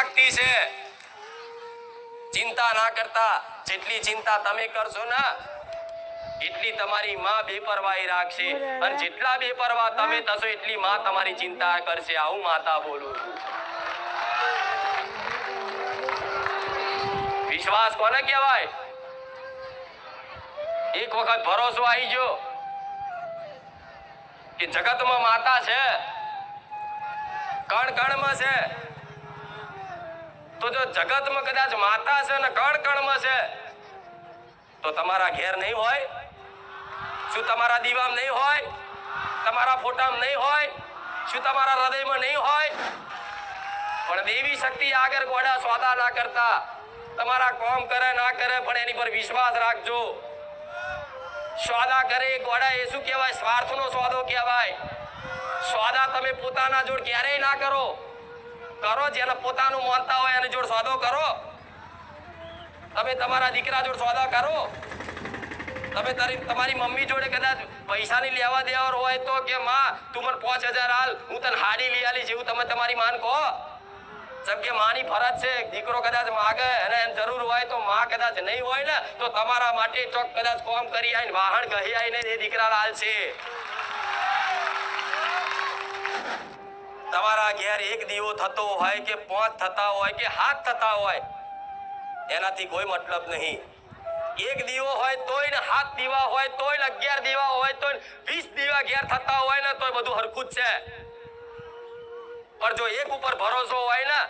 રાખતી છે. ચિંતા ના કરતા જેટલી ચિંતા તમે કરશો ને, એટલી તમારી માં બેપરવાહી રાખશે. અને જેટલા બેપરવા તમે થશો, એટલી માં તમારી ચિંતા કરશે. આવું માતા બોલું છું. વિશ્વાસ કોને કહેવાય? એક વખત ભરોસો આવી ગયો કે જગતમાં માતા છે. કણ કણમાં છે. તો જો જગતમાં કદાચ માતા છે ને કણ કણમાં છે, તો તમારા ઘેર નહીં હોય? શું તમારા દીવામાં નહીં હોય? તમારા ફોટામાં નહીં હોય? શું તમારા હૃદયમાં નહીં હોય? પણ દેવી શક્તિ આગળ ગોડા સ્વાદા ના કરતા. તમારા કોમ કરે ના કરે, પણ એની પર વિશ્વાસ રાખજો. સ્વાદા કરે ગોડા, એ શું કહેવાય? સ્વાર્થનો સ્વાદો કહેવાય. સ્વાદા તમે પોતાના જોડ ક્યારેય ના કરો. કરો જેને પોતાનું માનતા હોય એની જોડ સોદો કરો. તમે તમારા દીકરા જોડ સોદા કરો. તમે તમારી મમ્મી જોડે કદાચ પૈસાની લેવા દેવા હોય તો કે, માં, તું મને પાંચ હજાર હાલ હું તને હાડી લઈ આલી જેવું તમે તમારી માન કહો. જેમ કે માની ફરજ છે, દીકરો કદાચ માગે અને એમ જરૂર હોય તો માં કદાચ નહીં હોય ને, તો તમારા માટે ચોક કદાચ કોમ કરી આવીને વાહન કહી આવીને એ દીકરા લાલ છે તમારા ઘેર એક દીવો થતો હોય કે પાંચ થતા હોય કે હાથ થતા હોય, એનાથી કોઈ મતલબ નહીં. એક દીવો હોય તોય ને હાથ દીવા હોય તોય ને અગિયાર દીવા હોય તોય વીસ દીવા ઘેર થતા હોય ને તોય બધું હરખું જ છે. પણ જો એક ઉપર ભરોસો હોય ને,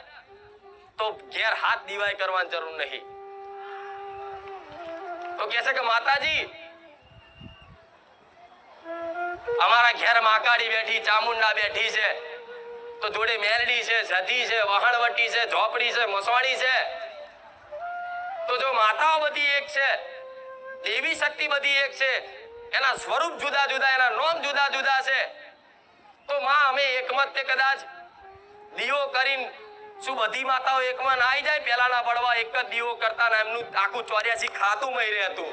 તો ઘેર હાથ દીવાય કરવાની જરૂર નહીં. તો કે છે કે માતાજી, અમારા ઘેર માકાડી બેઠી, ચામુંડા બેઠી છે. તો જોડે મેલડી છે સધી છે, વહાણવટી છે, ઝોપડી છે મસવાણી છે. તો જો માતાઓ બધી એક છે, દેવી શક્તિ બધી એક છે, એના સ્વરૂપ જુદા જુદા, એના નોમ જુદા જુદા છે. તો માં અમે એકમત તે કદાચ દીવો કરીને શું બધી માતાઓ એકમાં ના આવી જાય? પેલાના પડવા એક જ દીવો કરતા એમનું આખું ચોર્યાસી ખાતું મહી રહેતું